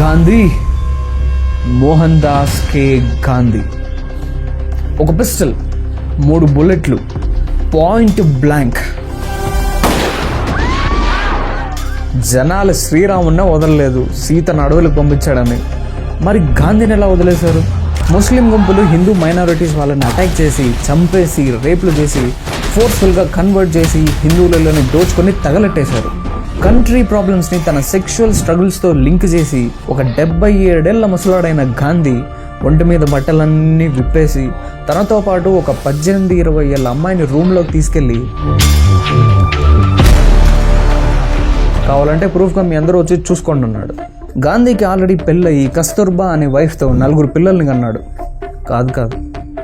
గాంధీ మోహన్ దాస్ కే గాంధీ. ఒక పిస్టల్ మూడు బుల్లెట్లు పాయింట్ బ్లాంక్. జనాలు శ్రీరామున్న వదలలేదు సీతను అడవులకు పంపించాడని. మరి గాంధీని ఎలా వదిలేశారు? ముస్లిం గుంపులు హిందూ మైనారిటీస్ వాళ్ళని అటాక్ చేసి చంపేసి రేపులు చేసి ఫోర్స్ఫుల్గా కన్వర్ట్ చేసి హిందువులలోని దోచుకొని తగలెట్టేశారు. కంట్రీ ప్రాబ్లమ్స్ని తన సెక్షువల్ స్ట్రగుల్స్తో లింక్ చేసి ఒక డెబ్బై ఏడేళ్ళ ముసలాడైన గాంధీ ఒంటి మీద బట్టలన్నీ విప్పేసి తనతో పాటు ఒక పద్దెనిమిది ఇరవై ఏళ్ళ అమ్మాయిని రూమ్లోకి తీసుకెళ్ళి కావాలంటే ప్రూఫ్గా మీ అందరూ వచ్చి చూసుకోండి అన్నాడు. గాంధీకి ఆల్రెడీ పెళ్ళయి కస్తూర్బా అనే వైఫ్తో నలుగురు పిల్లల్ని కన్నాడు. కాదు కాదు.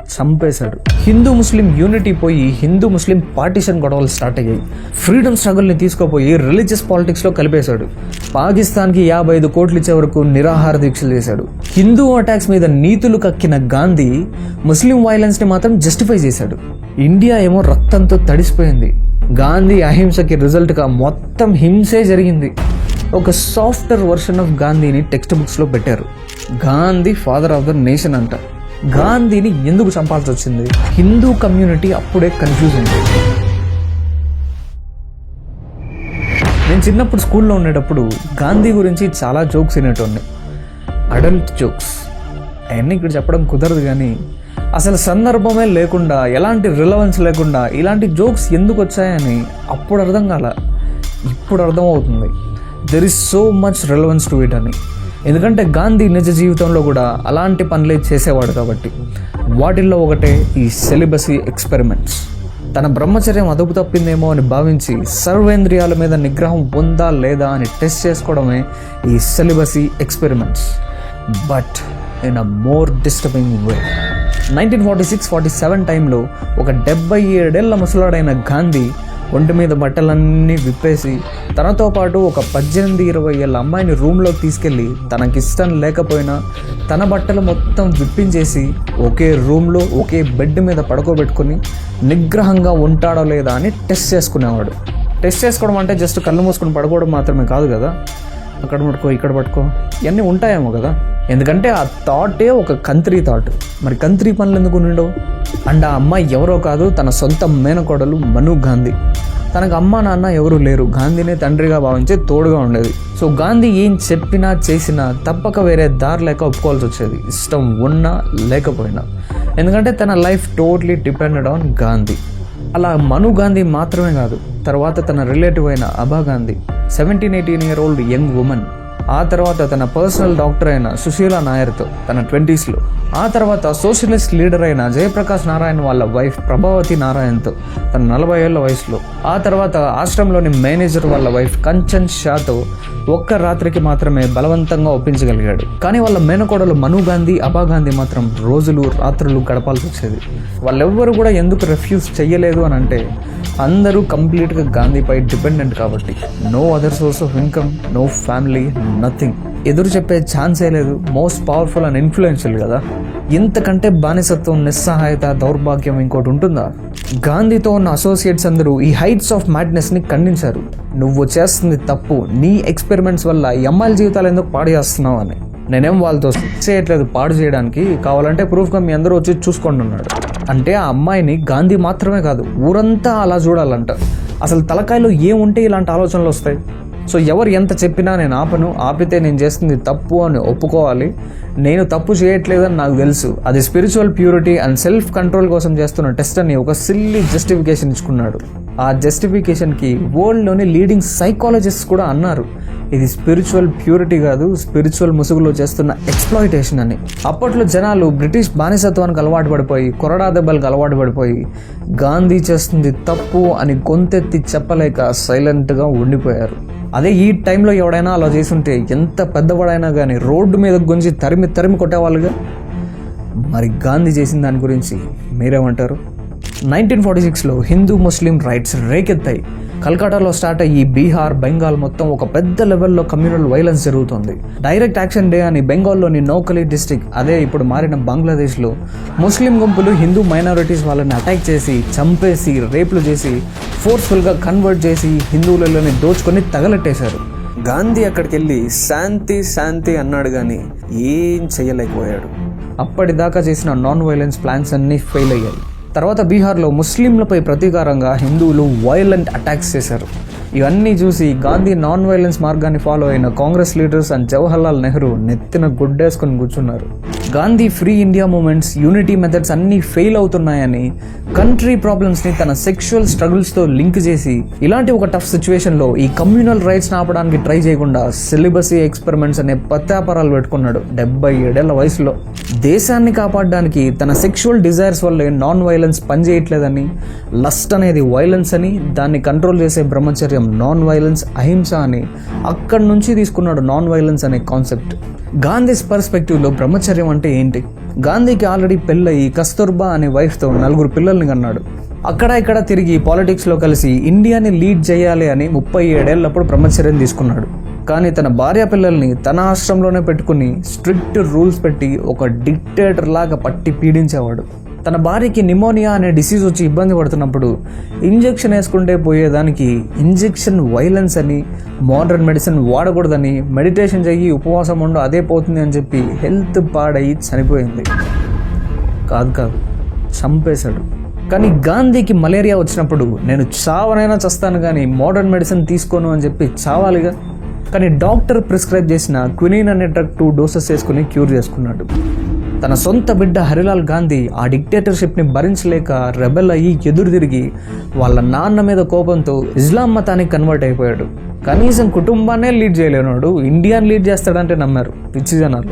చంపేశాడు. హిందూ ముస్లిం యూనిటీ పోయి హిందూ ముస్లిం పార్టీషన్ గొడవలు స్టార్ట్ అయ్యాయి. ఫ్రీడమ్ స్ట్రగుల్ని తీసుకుపోయి రిలీజియస్ పాలిటిక్స్లో కలిపేశాడు. పాకిస్తాన్కి యాభై ఐదు కోట్లు ఇచ్చే వరకు నిరాహార దీక్షలు చేశాడు. హిందూ అటాక్స్ మీద నీతులు కక్కిన గాంధీ ముస్లిం వైలెన్స్ని మాత్రం జస్టిఫై చేశాడు. ఇండియా ఏమో రక్తంతో తడిసిపోయింది. గాంధీ అహింసకి రిజల్ట్గా మొత్తం హింసే జరిగింది. ఒక సాఫ్ట్వేర్ వర్షన్ ఆఫ్ గాంధీని టెక్స్ట్ బుక్స్లో పెట్టారు. Gandhi father of the nation అంట. గాంధీని ఎందుకు చంపాల్సి వచ్చింది హిందూ కమ్యూనిటీ అప్పుడే కన్ఫ్యూజ్ ఉంది. నేను చిన్నప్పుడు స్కూల్లో ఉండేటప్పుడు గాంధీ గురించి చాలా జోక్స్ వినేటోన్ని. అడల్ట్ జోక్స్ అవన్నీ ఇక్కడ చెప్పడం కుదరదు కానీ అసలు సందర్భమే లేకుండా ఎలాంటి రిలవెన్స్ లేకుండా ఇలాంటి జోక్స్ ఎందుకు వచ్చాయని అప్పుడు అర్థం కాల. ఇప్పుడు అర్థం అవుతుంది there is so much relevance to it అని. ఎందుకంటే గాంధీ నిజ జీవితంలో కూడా అలాంటి పనులే చేసేవాడు కాబట్టి. వాటిల్లో ఒకటే ఈ సెలిబసీ ఎక్స్పెరిమెంట్స్ తన బ్రహ్మచర్యం అదుపు తప్పిందేమో అని భావించి సర్వేంద్రియాల మీద నిగ్రహం ఉందా లేదా అని టెస్ట్ చేసుకోవడమే ఈ celibacy experiments but in a more disturbing way nineteen forty six forty seven టైంలో ఒక డెబ్బై ఏడేళ్ళ ముసలాడైన గాంధీ ఒంటి మీద బట్టలన్నీ విప్పేసి తనతో పాటు ఒక పద్దెనిమిది ఇరవై ఏళ్ళ అమ్మాయిని రూమ్లోకి తీసుకెళ్ళి తనకిష్టం లేకపోయినా తన బట్టలు మొత్తం విప్పించేసి ఒకే రూమ్లో ఒకే బెడ్ మీద పడుకోబెట్టుకొని నిగ్రహంగా ఉంటాడో లేదా అని టెస్ట్ చేసుకునేవాడు. టెస్ట్ చేసుకోవడం అంటే జస్ట్ కళ్ళు మూసుకొని పడుకోవడం మాత్రమే కాదు కదా? అక్కడ పట్టుకో ఇక్కడ పట్టుకో ఇవన్నీ ఉంటాయేమో కదా? ఎందుకంటే ఆ థాటే ఒక కంత్రి థాట్ మరి కంత్రి పనులు ఎందుకు ఉండవు అండ్ ఆ అమ్మాయి ఎవరో కాదు తన సొంత మేనకోడలు మను గాంధీ. తనకు అమ్మ నాన్న ఎవరు లేరు. గాంధీనే తండ్రిగా భావించి తోడుగా ఉండేది. సో గాంధీ ఏం చెప్పినా చేసినా తప్పక వేరే దారి లేక ఒప్పుకోవాల్సి వచ్చేది. ఇష్టం ఉన్నా లేకపోయినా. ఎందుకంటే తన life totally depended on Gandhi. అలా మను గాంధీ మాత్రమే కాదు తర్వాత తన రిలేటివ్ అయిన Abha Gandhi seventeen eighteen year old young women ఆ తర్వాత తన పర్సనల్ డాక్టర్ అయిన సుశీల నాయర్తో తన ట్వంటీస్లో ఆ తర్వాత సోషలిస్ట్ లీడర్ అయిన జయప్రకాష్ నారాయణ వాళ్ళ వైఫ్ ప్రభావతి నారాయణ్తో తన నలభై ఏళ్ళ వయసులో ఆ తర్వాత ఆశ్రమంలోని మేనేజర్ వాళ్ళ వైఫ్ కంచన్ షాతో ఒక్క రాత్రికి మాత్రమే బలవంతంగా ఒప్పించగలిగాడు. కానీ వాళ్ళ మేనకోడలు మను గాంధీ అబా గాంధీ మాత్రం రోజులు రాత్రులు గడపాల్సి వచ్చేది. వాళ్ళెవ్వరు కూడా ఎందుకు రిఫ్యూజ్ చేయలేదు అని అంటే అందరూ కంప్లీట్గా గాంధీపై డిపెండెంట్ కాబట్టి no other source of income no family nothing ఎదురు చెప్పే ఛాన్సే లేదు. మోస్ట్ పవర్ఫుల్ అండ్ ఇన్ఫ్లుయెన్షియల్ కదా. ఇంతకంటే బానిసత్వం నిస్సహాయత దౌర్భాగ్యం ఇంకోటి ఉంటుందా? గాంధీతో ఉన్న అసోసియేట్స్ అందరూ ఈ హైట్స్ ఆఫ్ మ్యాడ్నెస్ని ఖండించారు. నువ్వు చేస్తుంది తప్పు. నీ ఎక్స్పెరిమెంట్స్ వల్ల ఈ అమ్మాయిల జీవితాలు ఎందుకు పాడు చేస్తున్నావు అని. నేనేం వాళ్ళతో చేయట్లేదు పాడు చేయడానికి. కావాలంటే ప్రూఫ్గా మీ అందరూ వచ్చి చూసుకోండి ఉన్నాడు అంటే ఆ అమ్మాయిని గాంధీ మాత్రమే కాదు ఊరంతా అలా చూడాలంట. అసలు తలకాయలో ఏముంటే ఇలాంటి ఆలోచనలు వస్తాయి? సో ఎవరు ఎంత చెప్పినా నేను ఆపను ఆపితే నేను చేస్తుంది తప్పు అని ఒప్పుకోవాలి. నేను తప్పు చేయట్లేదని నాకు తెలుసు. అది spiritual purity and self control కోసం చేస్తున్న టెస్ట్ అని ఒక సిల్లీ జస్టిఫికేషన్ ఇచ్చుకున్నాడు. ఆ జస్టిఫికేషన్కి వరల్డ్లోని లీడింగ్ సైకాలజిస్ట్ కూడా అన్నారు. ఇది స్పిరిచువల్ ప్యూరిటీ కాదు స్పిరిచువల్ ముసుగులో చేస్తున్న ఎక్స్ప్లాయిటేషన్ అని. అప్పట్లో జనాలు బ్రిటిష్ బానిసత్వానికి అలవాటు పడిపోయి కొరడా దెబ్బలకు అలవాటు పడిపోయి గాంధీ చేస్తుంది తప్పు అని గొంతెత్తి చెప్పలేక సైలెంట్గా ఉండిపోయారు. అదే ఈ టైంలో ఎవడైనా అలా చేసుంటే ఎంత పెద్దవాడైనా కానీ రోడ్డు మీద గురించి తరిమి తరిమి కొట్టేవాళ్ళుగా? మరి గాంధీ చేసిన దాని గురించి మీరేమంటారు? నైన్టీన్ ఫార్టీ సిక్స్లో హిందూ ముస్లిం రైట్స్ రేకెత్తాయి. కల్కటాలో స్టార్ట్ అయ్యి బీహార్ బెంగాల్ మొత్తం ఒక పెద్ద లెవెల్లో కమ్యూనల్ వైలెన్స్ జరుగుతుంది. డైరెక్ట్ యాక్షన్ డే అని బెంగాల్లోని నౌకలి డిస్టిక్ అదే ఇప్పుడు మారిన బంగ్లాదేశ్లో ముస్లిం గుంపులు హిందూ మైనారిటీస్ వాళ్ళని అటాక్ చేసి చంపేసి రేపులు చేసి ఫోర్స్ఫుల్గా కన్వర్ట్ చేసి హిందువులలోని దోచుకొని తగలెట్టేశారు. గాంధీ అక్కడికి వెళ్ళి శాంతి శాంతి అన్నాడు కానీ ఏం చేయలేకపోయాడు. అప్పటిదాకా చేసిన నాన్ వైలెన్స్ ప్లాన్స్ అన్నీ ఫెయిల్ అయ్యాయి. తర్వాత బీహార్లో ముస్లింలపై ప్రతీకారంగా హిందువులు వైలెంట్ అటాక్స్ చేశారు. ఇవన్నీ చూసి గాంధీ నాన్ వైలెన్స్ మార్గాన్ని ఫాలో అయిన కాంగ్రెస్ లీడర్స్ అండ్ జవహర్లాల్ నెహ్రూ నెత్తిన గుడ్డేసుకొని కూర్చున్నారు. Gandhi free India movements unity methods అన్నీ ఫెయిల్ అవుతున్నాయని కంట్రీ ప్రాబ్లమ్స్ని తన సెక్షువల్ స్ట్రగుల్స్తో లింక్ చేసి ఇలాంటి ఒక టఫ్ సిచ్యువేషన్లో ఈ కమ్యూనల్ రైట్స్ని ఆపడానికి ట్రై చేయకుండా సిలిబసీ ఎక్స్పెరిమెంట్స్ అనే పత్యాపారాలు పెట్టుకున్నాడు డెబ్బై ఏడేళ్ళ వయసులో. దేశాన్ని కాపాడడానికి తన సెక్షువల్ డిజైర్స్ వల్లే నాన్ వైలెన్స్ పనిచేయట్లేదని లస్ట్ అనేది వైలెన్స్ అని దాన్ని కంట్రోల్ చేసే బ్రహ్మచర్యం నాన్ వైలెన్స్ అహింస అని అక్కడి నుంచి తీసుకున్నాడు నాన్ వైలెన్స్ అనే కాన్సెప్ట్ గాంధీస్ పర్స్పెక్టివ్లో బ్రహ్మచర్యం అంటే ఏంటి? గాంధీకి ఆల్రెడీ పెళ్ళయి కస్తూర్బా అనే వైఫ్తో నలుగురు పిల్లల్ని కన్నాడు. అక్కడ ఇక్కడ తిరిగి పాలిటిక్స్లో కలిసి ఇండియాని లీడ్ చేయాలి అని ముప్పై ఏడేళ్ళప్పుడు బ్రహ్మచర్యం తీసుకున్నాడు. కానీ తన భార్య పిల్లల్ని తన ఆశ్రమంలోనే పెట్టుకుని స్ట్రిక్ట్ రూల్స్ పెట్టి ఒక డిక్టేటర్ లాగా పట్టి పీడించేవాడు. తన భార్యకి నిమోనియా అనే డిసీజ్ వచ్చి ఇబ్బంది పడుతున్నప్పుడు ఇంజెక్షన్ వేసుకుంటే పోయేదానికి ఇంజెక్షన్ వైలెన్స్ అని మోడర్న్ మెడిసిన్ వాడకూడదని మెడిటేషన్ చెయ్యి ఉపవాసం ఉండు అదే పోతుంది అని చెప్పి హెల్త్ పాడయి చనిపోయింది. కాదు కాదు చంపేశాడు. కానీ గాంధీకి మలేరియా వచ్చినప్పుడు నేను చావనైనా చస్తాను కానీ మోడర్న్ మెడిసిన్ తీసుకోను అని చెప్పి చావాలిగా. కానీ డాక్టర్ ప్రిస్క్రైబ్ చేసిన క్వినిన్ అనే డ్రగ్ టూ డోసెస్ వేసుకుని క్యూర్ చేసుకున్నాడు. తన సొంత బిడ్డ హరిలాల్ గాంధీ ఆ డిక్టేటర్షిప్ని భరించలేక రెబెల్ అయ్యి ఎదురు తిరిగి వాళ్ళ నాన్న మీద కోపంతో ఇస్లాం మతానికి కన్వర్ట్ అయిపోయాడు. కనీసం కుటుంబాన్నే లీడ్ చేయలేనాడు ఇండియాని లీడ్ చేస్తాడంటే నమ్మారు పిచ్చి జనాలు.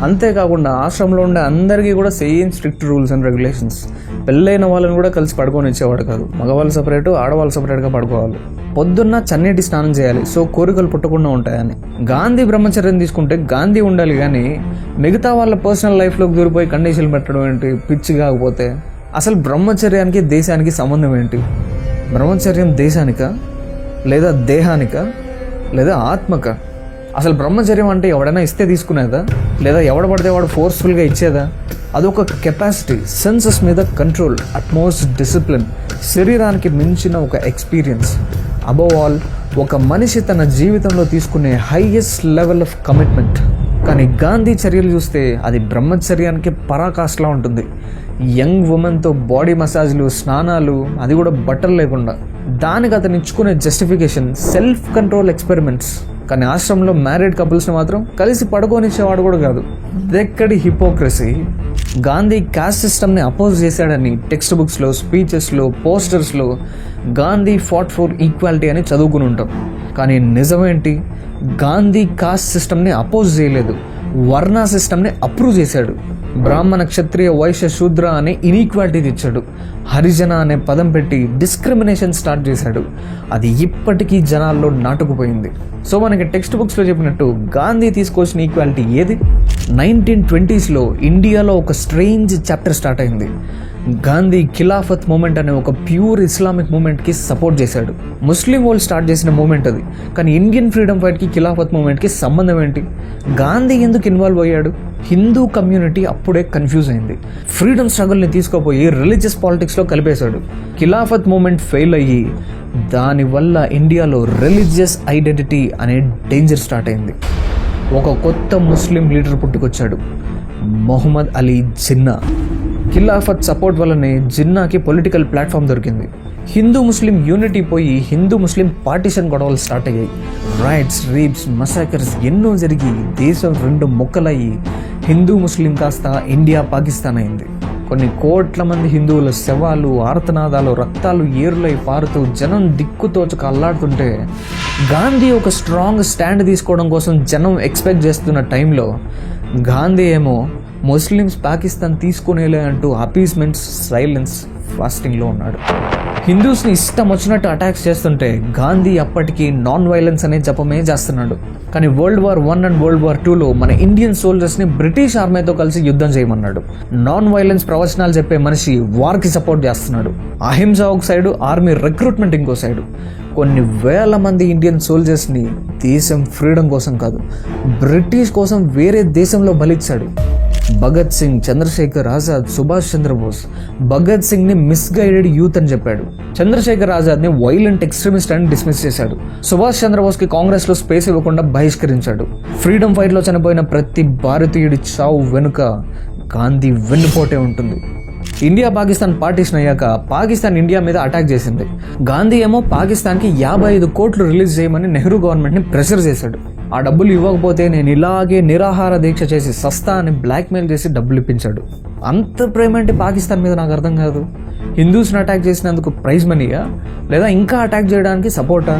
అంతేకాకుండా ఆశ్రమంలో ఉండే అందరికీ కూడా same strict rules and regulations పెళ్ళైన వాళ్ళని కూడా కలిసి పడుకొని ఇచ్చేవాడు కాదు. మగవాళ్ళు సపరేటు ఆడవాళ్ళు సపరేట్గా పడుకోవాలి. పొద్దున్న చన్నీటి స్నానం చేయాలి. సో కోరికలు పుట్టకుండా ఉంటాయని. గాంధీ బ్రహ్మచర్యం తీసుకుంటే గాంధీ ఉండాలి కానీ మిగతా వాళ్ళ పర్సనల్ లైఫ్లోకి దూరిపోయి కండిషన్లు పెట్టడం ఏంటి? పిచ్చి కాకపోతే. అసలు బ్రహ్మచర్యానికి దేశానికి సంబంధం ఏంటి? బ్రహ్మచర్యం దేశానికా? లేదా దేహానికా? లేదా ఆత్మక? అసలు బ్రహ్మచర్యం అంటే ఎవడైనా ఇస్తే తీసుకునేదా? లేదా ఎవడ పడితే వాడు ఫోర్స్ఫుల్గా ఇచ్చేదా? అదొక కెపాసిటీ సెన్సెస్ మీద కంట్రోల్ అట్మోస్ట్ డిసిప్లిన్ శరీరానికి మించిన ఒక ఎక్స్పీరియన్స్ అబవ్ ఆల్ ఒక మనిషి తన జీవితంలో తీసుకునే హైయెస్ట్ లెవెల్ ఆఫ్ కమిట్మెంట్ కానీ గాంధీ చర్యలు చూస్తే అది బ్రహ్మచర్యానికి పరాకాష్లా ఉంటుంది. యంగ్ ఉమెన్తో బాడీ మసాజ్లు స్నానాలు అది కూడా బట్టలు లేకుండా. దానికి అతను ఇచ్చుకునే జస్టిఫికేషన్ సెల్ఫ్ కంట్రోల్ ఎక్స్పెరిమెంట్స్ కానీ ఆశ్రమంలో మ్యారీడ్ కపుల్స్ని మాత్రం కలిసి పడుకోనిచ్చేవాడు కూడా కాదు. ఇదెక్కడి హిపోక్రసీ గాంధీ కాస్ట్ సిస్టమ్ని అపోజ్ చేశాడని టెక్స్ట్ బుక్స్లో స్పీచెస్లో పోస్టర్స్లో గాంధీ ఫాట్ ఫర్ ఈక్వాలిటీ అని చదువుకుని ఉంటాం. కానీ నిజమేంటి? గాంధీ కాస్ట్ సిస్టమ్ని అపోజ్ చేయలేదు. వర్ణ సిస్టమ్ని అప్రూవ్ చేశాడు. బ్రాహ్మణ క్షత్రియ వైశ్య శూద్ర అనే ఇనీక్వాలిటీ తెచ్చాడు. హరిజన అనే పదం పెట్టి డిస్క్రిమినేషన్ స్టార్ట్ చేశాడు. అది ఇప్పటికీ జనాల్లో నాటుకుపోయింది. సో మనకి టెక్స్ట్ బుక్స్లో చెప్పినట్టు గాంధీ తీసుకొచ్చిన ఈక్వాలిటీ ఏది? నైన్టీన్ ట్వంటీస్లో ఇండియాలో ఒక స్ట్రేంజ్ చాప్టర్ స్టార్ట్ అయింది. గాంధీ ఖిలాఫత్ మూమెంట్ అనే ఒక ప్యూర్ ఇస్లామిక్ మూమెంట్కి సపోర్ట్ చేశాడు. ముస్లిం వాళ్ళు స్టార్ట్ చేసిన మూమెంట్ అది. కానీ ఇండియన్ ఫ్రీడమ్ ఫైట్కి ఖిలాఫత్ మూమెంట్కి సంబంధం ఏంటి? గాంధీ ఎందుకు ఇన్వాల్వ్ అయ్యాడు? హిందూ కమ్యూనిటీ అప్పుడే కన్ఫ్యూజ్ అయింది. ఫ్రీడమ్ స్ట్రగుల్ని తీసుకోపోయి రిలీజియస్ పాలిటిక్స్లో కలిపేశాడు. ఖిలాఫత్ మూమెంట్ ఫెయిల్ అయ్యి దానివల్ల ఇండియాలో రిలీజియస్ ఐడెంటిటీ అనే డేంజర్ స్టార్ట్ అయింది. ఒక కొత్త ముస్లిం లీడర్ పుట్టుకొచ్చాడు. మొహమ్మద్ అలీ జిన్నా. ఖిలాఫత్ సపోర్ట్ వల్లనే జిన్నాకి పొలిటికల్ ప్లాట్ఫామ్ దొరికింది. హిందూ ముస్లిం యూనిటీ పోయి హిందూ ముస్లిం పార్టీషన్ గొడవలు స్టార్ట్ అయ్యాయి. రైట్స్ రేప్స్ మసాకర్స్ ఎన్నో జరిగి దేశం రెండు మొక్కలయ్యి హిందూ ముస్లిం కాస్త ఇండియా పాకిస్తాన్ అయింది. కొన్ని కోట్ల మంది హిందువుల శవాలు ఆర్తనాదాలు రక్తాలు ఏరులై పారుతూ జనం దిక్కుతోచక అల్లాడుతుంటే గాంధీ ఒక స్ట్రాంగ్ స్టాండ్ తీసుకోవడం కోసం జనం ఎక్స్పెక్ట్ చేస్తున్న టైంలో గాంధీ ఏమో ముస్లిమ్స్ పాకిస్తాన్ తీసుకునేలే అంటూ అపీస్మెంట్స్ సైలెన్స్ ఫాస్టింగ్లో ఉన్నాడు. హిందూస్ని ఇష్టం వచ్చినట్టు అటాక్స్ చేస్తుంటే గాంధీ అప్పటికి నాన్ వైలెన్స్ అనే జపమే చేస్తున్నాడు. కానీ world war one and world war టూలో మన ఇండియన్ సోల్జర్స్ని బ్రిటిష్ ఆర్మీతో కలిసి యుద్ధం చేయమన్నాడు. నాన్ వైలెన్స్ ప్రవచనాలు చెప్పే మనిషి వార్కి సపోర్ట్ చేస్తున్నాడు. అహింస ఒక సైడు ఆర్మీ రిక్రూట్మెంట్ ఇంకో సైడు కొన్ని వేల మంది ఇండియన్ సోల్జర్స్ని దేశం ఫ్రీడమ్ కోసం కాదు బ్రిటిష్ కోసం వేరే దేశంలో బలిచ్చాడు. భగత్ సింగ్ చంద్రశేఖర్ ఆజాద్ సుభాష్ చంద్రబోస్. భగత్ సింగ్ని మిస్గైడెడ్ యూత్ అని చెప్పాడు. చంద్రశేఖర్ ఆజాద్ని వైలెంట్ ఎక్స్ట్రీమిస్ట్ అని డిస్మిస్ చేశాడు. సుభాష్ చంద్రబోస్కి కాంగ్రెస్లో స్పేస్ ఇవ్వకుండా బహిష్కరించాడు. ఫ్రీడమ్ ఫైట్లో చనిపోయిన ప్రతి భారతీయుడి చావు వెనుక గాంధీ వెన్నుపోటే ఉంటుంది. ఇండియా పాకిస్తాన్ పార్టీషన్ అయ్యాక పాకిస్తాన్ ఇండియా మీద అటాక్ చేసింది. గాంధీ ఏమో పాకిస్తాన్కి యాభై ఐదు కోట్లు రిలీజ్ చేయమని నెహ్రూ గవర్నమెంట్ని ప్రెషర్ చేశాడు. ఆ డబ్బులు ఇవ్వకపోతే నేను ఇలాగే నిరాహార దీక్ష చేసి సస్తా అని బ్లాక్మెయిల్ చేసి డబ్బులు ఇప్పించాడు. అంత ప్రేమ అంటే పాకిస్తాన్ మీద నాకు అర్థం కాదు. హిందూస్ని అటాక్ చేసినందుకు ప్రైజ్ మనీయా లేదా ఇంకా అటాక్ చేయడానికి సపోర్టా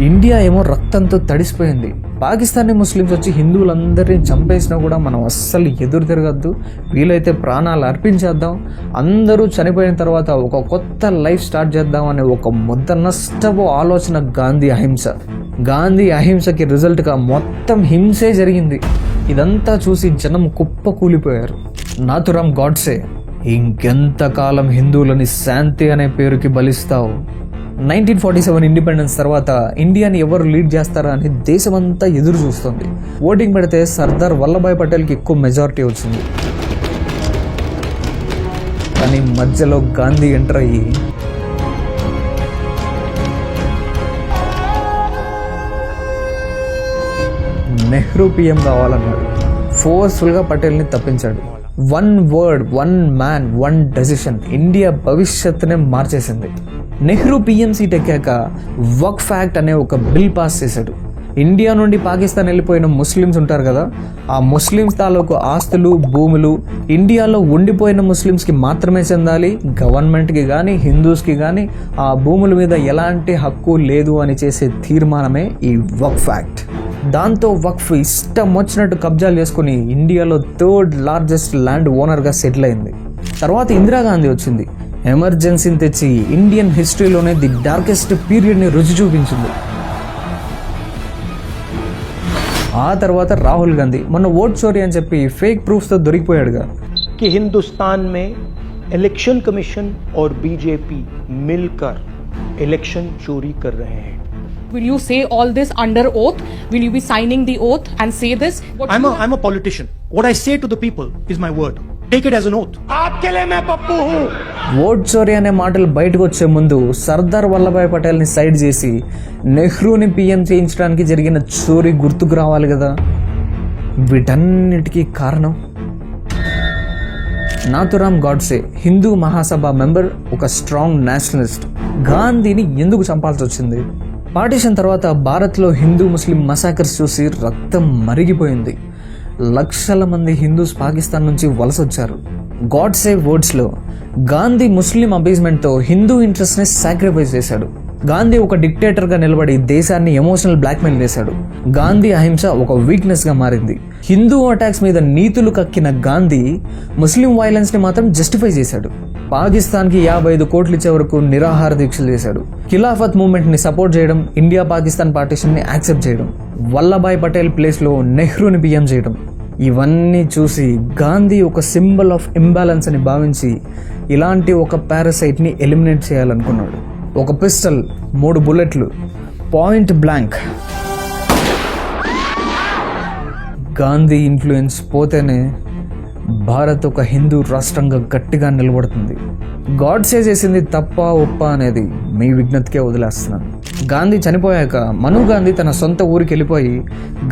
ఇండియా ఏమో రక్తంతో తడిసిపోయింది. పాకిస్తానీ ముస్లిమ్స్ వచ్చి హిందువులందరినీ చంపేసినా కూడా మనం అస్సలు ఎదురు తిరగద్దు. వీలైతే ప్రాణాలు అర్పించేద్దాం. అందరూ చనిపోయిన తర్వాత ఒక కొత్త లైఫ్ స్టార్ట్ చేద్దాం అనే ఒక ముద్ద నష్టపు ఆలోచన గాంధీ అహింస. గాంధీ అహింసకి రిజల్ట్గా మొత్తం హింసే జరిగింది. ఇదంతా చూసి జనం కుప్ప కూలిపోయారు. నాతురామ్ గాడ్సే ఇంకెంతకాలం హిందువులని శాంతి అనే పేరుకి బలిస్తావు? నైన్టీన్ ఫార్టీ సెవెన్ ఇండిపెండెన్స్ తర్వాత ఇండియాని ఎవరు లీడ్ చేస్తారా అని దేశమంతా ఎదురు చూస్తుంది. ఓటింగ్ పెడితే సర్దార్ వల్లభాయ్ పటేల్కి ఎక్కువ మెజారిటీ వచ్చింది. కానీ మధ్యలో గాంధీ ఎంటర్ అయ్యి నెహ్రూ పిఎం కావాలన్నాడు. ఫోర్స్ఫుల్గా పటేల్ని తప్పించాడు. One word one man one decision India భవిష్యత్తునే మార్చేసింది. నెహ్రూ పిఎంసీ టెక్కాక వర్క్ ఫ్యాక్ట్ అనే ఒక బిల్ పాస్ చేశాడు. ఇండియా నుండి పాకిస్తాన్ వెళ్ళిపోయిన ముస్లిమ్స్ ఉంటారు కదా ఆ ముస్లిమ్స్ తాలూకు ఆస్తులు భూములు ఇండియాలో ఉండిపోయిన ముస్లిమ్స్కి మాత్రమే చెందాలి గవర్నమెంట్కి కానీ హిందూస్కి కానీ ఆ భూముల మీద ఎలాంటి హక్కు లేదు అని చేసే తీర్మానమే ఈ వక్ ఫ్యాక్ట్ దాంతో వక్ఫ్ ఇష్టం వచ్చినట్టు కబ్జాలు చేసుకుని ఇండియాలో థర్డ్ లార్జెస్ట్ ల్యాండ్ ఓనర్గా సెటిల్ అయింది. తర్వాత ఇందిరాగాంధీ వచ్చింది. ఎమర్జెన్సీని తెచ్చి ఇండియన్ హిస్టరీలోనే ది డార్కెస్ట్ పీరియడ్ని రుచి చూపించింది. ఆ తర్వాత రాహుల్ గాంధీ మొన్న ఓట్ చోరీ అని చెప్పి ఫేక్ ప్రూఫ్స్తో దొరికిపోయాడుగా कि हिंदुस्तान में इलेक्शन कमीशन और बीजेपी मिलकर इलेक्शन चोरी कर रहे हैं Will you say all this under oath? Will you be signing the oath and say this? What I'm you a, I'm a politician. What I say to the people is my word. Take it as note vote చోరీ అనే మాటలు బయటకు వచ్చే ముందు Sardar Vallabhbhai పటేల్ని side చేసి నెహ్రూని PM చేయించడానికి జరిగిన చోరీ గుర్తుకు రావాలి కదా? వీటన్నిటికీ కారణం? నాథురామ్ గాడ్సే హిందూ మహాసభ మెంబర్ ఒక స్ట్రాంగ్ నేషనలిస్ట్. గాంధీని ఎందుకు చంపాల్సి వచ్చింది? పార్టీషన్ తర్వాత భారత్లో హిందూ ముస్లిం మసాకర్స్ చూసి రక్తం మరిగిపోయింది. లక్షల మంది హిందూస్ పాకిస్తాన్ నుంచి వలస వచ్చారు గాడ్ సేవ్ వర్డ్స్లో గాంధీ ముస్లిం అబేజ్మెంట్తో హిందూ ఇంట్రెస్ట్ని సాక్రిఫైస్ చేశాడు. గాంధీ ఒక డిక్టేటర్గా నిలబడి దేశాన్ని ఎమోషనల్ బ్లాక్మెయిల్ చేశాడు. గాంధీ అహింస ఒక వీక్నెస్గా మారింది. హిందూ అటాక్స్ మీద నీతులు కక్కిన గాంధీ ముస్లిం వైలెన్స్ని మాత్రం జస్టిఫై చేశాడు. పాకిస్తాన్కి యాభై ఐదు కోట్లు ఇచ్చే వరకు నిరాహార దీక్షలు చేశాడు. ఖిలాఫత్ మూమెంట్ని సపోర్ట్ చేయడం ఇండియా పాకిస్తాన్ పార్టీషన్ని యాక్సెప్ట్ చేయడం వల్లభాయ్ పటేల్ ప్లేస్లో నెహ్రూని బియ్యం చేయడం. ఇవన్నీ చూసి గాంధీ ఒక సింబల్ ఆఫ్ ఇంబ్యాలెన్స్ అని భావించి ఇలాంటి ఒక పారాసైట్ని ఎలిమినేట్ చేయాలనుకున్నాడు. ఒక పిస్టల్ మూడు బుల్లెట్లు పాయింట్ బ్లాంక్ గాంధీ ఇన్ఫ్లుయెన్స్ పోతేనే భారత్ ఒక హిందూ రాష్ట్రంగా గట్టిగా నిలబడుతుంది. గాడ్సే చేసింది తప్ప ఒప్ప అనేది మీ విజ్ఞతకే వదిలేస్తున్నాను. గాంధీ చనిపోయాక మను గాంధీ తన సొంత ఊరికి వెళ్ళిపోయి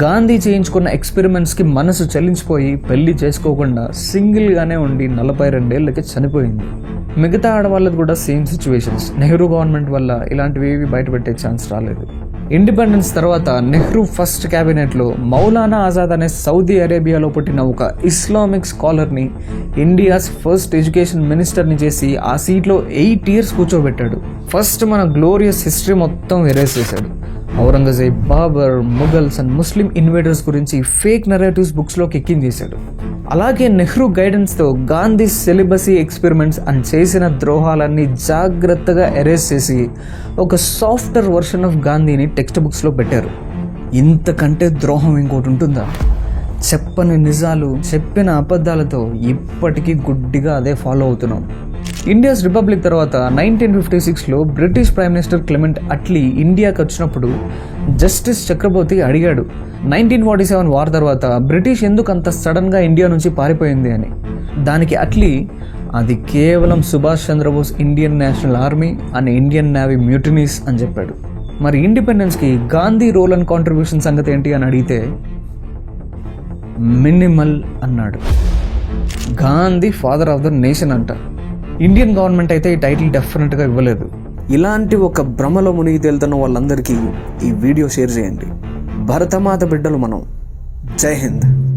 గాంధీ చేయించుకున్న ఎక్స్పెరిమెంట్స్కి మనసు చలించిపోయి పెళ్ళి చేసుకోకుండా సింగిల్గానే ఉండి నలభై రెండేళ్ళకి చనిపోయింది. మిగతా ఆడవాళ్ళది కూడా సేమ్ సిచ్యువేషన్స్ నెహ్రూ గవర్నమెంట్ వల్ల ఇలాంటివి ఏవి బయటపెట్టే ఛాన్స్ రాలేదు. ఇండిపెండెన్స్ తర్వాత నెహ్రూ ఫస్ట్ క్యాబినెట్లో మౌలానా ఆజాద్ అనే సౌదీ అరేబియాలో పుట్టిన ఒక ఇస్లామిక్ స్కాలర్ని ఇండియాస్ ఫస్ట్ ఎడ్యుకేషన్ మినిస్టర్ని చేసి ఆ సీట్లో ఎయిట్ ఇయర్స్ కూర్చోబెట్టాడు. ఫస్ట్ మన గ్లోరియస్ హిస్టరీ మొత్తం ఎరేస్ చేశాడు. Aurangzeb Babur Mughals and Muslim invaders గురించి ఫేక్ నెరేటివ్స్ బుక్స్లోకి ఎక్కించేశాడు అలాగే నెహ్రూ గైడెన్స్తో గాంధీ సెలిబసీ ఎక్స్పెరిమెంట్స్ అండ్ చేసిన ద్రోహాలన్నీ జాగ్రత్తగా ఎరేజ్ చేసి ఒక సాఫ్ట్వేర్ వర్షన్ ఆఫ్ గాంధీని టెక్స్ట్ బుక్స్లో పెట్టారు. ఇంతకంటే ద్రోహం ఇంకోటి ఉంటుందా? చెప్పని నిజాలు చెప్పిన అబద్ధాలతో ఇప్పటికీ గుడ్డిగా అదే ఫాలో అవుతున్నాం. ఇండియాస్ రిపబ్లిక్ తర్వాత నైన్టీన్ ఫిఫ్టీ సిక్స్లో British prime minister Clement Attlee ఇండియాకి వచ్చినప్పుడు జస్టిస్ చక్రవర్తి అడిగాడు నైన్టీన్ ఫార్టీ సెవెన్ వార్ తర్వాత బ్రిటిష్ ఎందుకు అంత సడన్గా ఇండియా నుంచి పారిపోయింది అని? దానికి అట్లీ అది కేవలం Subhash Chandrabose Indian national army and Indian navy mutinies అని చెప్పాడు. మరి ఇండిపెండెన్స్కి గాంధీ రోల్ అండ్ కాంట్రిబ్యూషన్ సంగతి ఏంటి అని అడిగితే మినిమల్ అన్నాడు. Gandhi father of the nation అంట. ఇండియన్ గవర్నమెంట్ అయితే ఈ టైటిల్ డెఫినెట్గా ఇవ్వలేదు. ఇలాంటి ఒక భ్రమలో మునిగి తేలుతున్న వాళ్ళందరికీ ఈ వీడియో షేర్ చేయండి. భరతమాత బిడ్డలు మనం. జై హింద్.